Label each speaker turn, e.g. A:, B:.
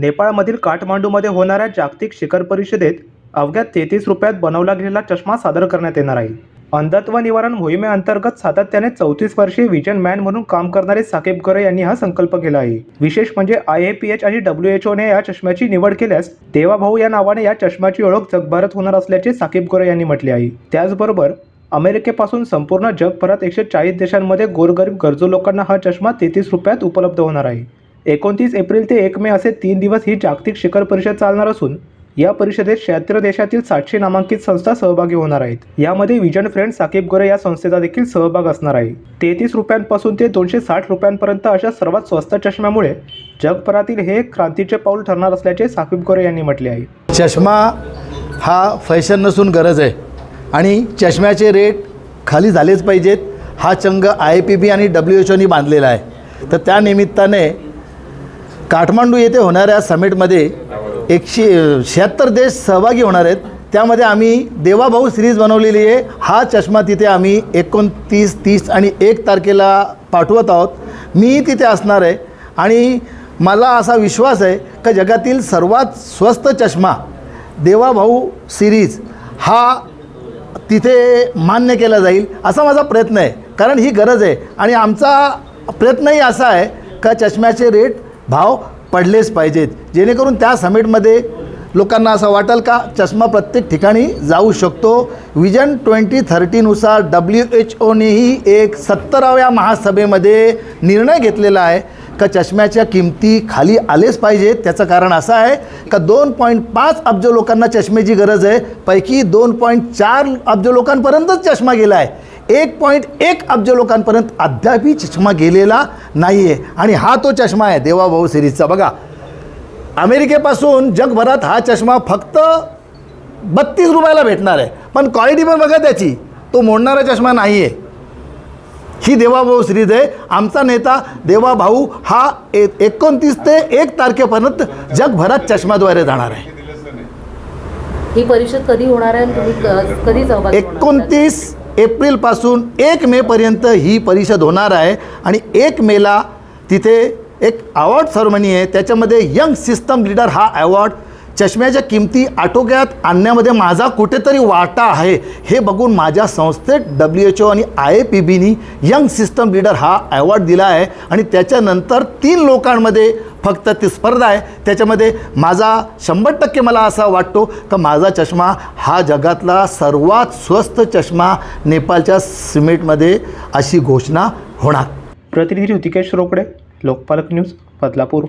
A: नेपाळमधील काठमांडूमध्ये होणाऱ्या जागतिक शिखर परिषदेत अवघ्या तेहतीस रुपयात बनवला गेलेला चष्मा सादर करण्यात येणार आहे. अंधत्व निवारण मोहिमेअंतर्गत सातत्याने चौतीस वर्षीय विजन मॅन म्हणून काम करणारे साकेब गरे यांनी हा संकल्प केला आहे. विशेष म्हणजे आय ए पी एच आणि डब्ल्यू एच ओने या चष्म्याची निवड केल्यास देवाभाऊ या नावाने या चष्म्याची ओळख जगभरात होणार असल्याचे साकेब गोरे यांनी म्हटले आहे. त्याचबरोबर अमेरिकेपासून संपूर्ण जगभरात एकशे चाळीस देशांमध्ये गोरगरीब गरजू लोकांना हा चष्मा तेहतीस रुपयात उपलब्ध होणार आहे. एकोणतीस एप्रिल ते एक मे असे तीन दिवस ही जागतिक शिखर परिषद चालणार असून या परिषदेत शहात्तर देशातील सातशे नामांकित संस्था सहभागी होणार आहेत. यामध्ये विजन फ्रेंड साकीब गोरे या संस्थेचा देखील सहभाग असणार आहे. तेहतीस रुपयांपासून ते दोनशे साठ रुपयांपर्यंत अशा सर्वात स्वस्त चष्म्यामुळे जगभरातील हे क्रांतीचे पाऊल ठरणार असल्याचे साकीब गोरे यांनी म्हटले आहे.
B: चष्मा हा फॅशन नसून गरज आहे आणि चष्म्याचे रेट खाली झालेच पाहिजेत. हा चंग आय पी बी आणि डब्ल्यू एच ओनी बांधलेला आहे. तर त्या निमित्ताने काठमांडू येथे होणाऱ्या समिटमध्ये एकशे शहात्तर देश सहभागी होणार आहेत. त्यामध्ये आम्ही देवाभाऊ सिरीज बनवलेली आहे. हा चष्मा तिथे आम्ही एकोणतीस तीस आणि एक तारखेला पाठवत आहोत. मी तिथे असणार आहे. आणि मला असा विश्वास आहे का जगातील सर्वात स्वस्त चष्मा देवाभाऊ सिरीज हा तिथे मान्य केला जाईल असा माझा प्रयत्न आहे. कारण ही गरज आहे. आणि आमचा प्रयत्नही असा आहे का चष्म्याचे रेट भाव पडलेच पाहिजेत. जेणेकरून त्या समिटमध्ये लोकांना असं वाटेल का चष्मा प्रत्येक ठिकाणी जाऊ शकतो. विजन ट्वेंटी थर्टीनुसार डब्ल्यू एच ओनेही एक सत्तराव्या महासभेमध्ये निर्णय घेतलेला आहे का चष्म्याच्या किमती खाली आलेच पाहिजेत. त्याचं कारण असं आहे का दोन पॉईंट पाच अब्ज लोकांना चष्म्याची गरज आहे. पैकी दोन पॉईंट चार अब्ज लोकांपर्यंतच चष्मा गेला आहे एक पॉईंट एक अब्ज लोकांपर्यंत अद्यापही चष्मा गेलेला नाही आहे आणि हा तो चष्मा आहे देवाभाऊ सिरीजचा बघा अमेरिकेपासून जगभरात हा चष्मा फक्त बत्तीस रुपयाला भेटणार आहे. पण क्वालिटी पण बघा त्याची. तो मोडणारा चष्मा नाही आहे ही देवाभाऊ सिरीज आहे. आमचा नेता देवाभाऊ हा ए एकोणतीस ते एक तारखेपर्यंत जगभरात चष्म्याद्वारे जाणार आहे.
C: ही परिषद कधी होणार आहे तुम्ही कधी?
B: एकोणतीस एप्रिलपासून एक मेपर्यंत ही परिषद होणार आहे आणि एक मेला तिथे एक अवॉर्ड सेरेमनी आहे. त्याच्यामध्ये यंग सिस्टम लीडर हा अवॉर्ड चष्म्याच्या किमती आटोक्यात आणण्यामध्ये माझा कुठेतरी वाटा आहे. हे बघून माझ्या संस्थेत डब्ल्यू एच ओ आणि आय ए पी बीनी यंग सिस्टम लीडर हा अवॉर्ड दिला आहे. आणि त्याच्यानंतर तीन लोकांमध्ये फक्त ती स्पर्धा आहे. त्याच्यामध्ये माझा शंभर टक्के मला असा वाटतो का माझा चष्मा हा जगातला सर्वात स्वस्त चष्मा नेपाळच्या सिमेंटमध्ये अशी घोषणा होणार.
A: प्रतिनिधी ऋतिकेश रोकडे लोकपालक न्यूज बदलापूर.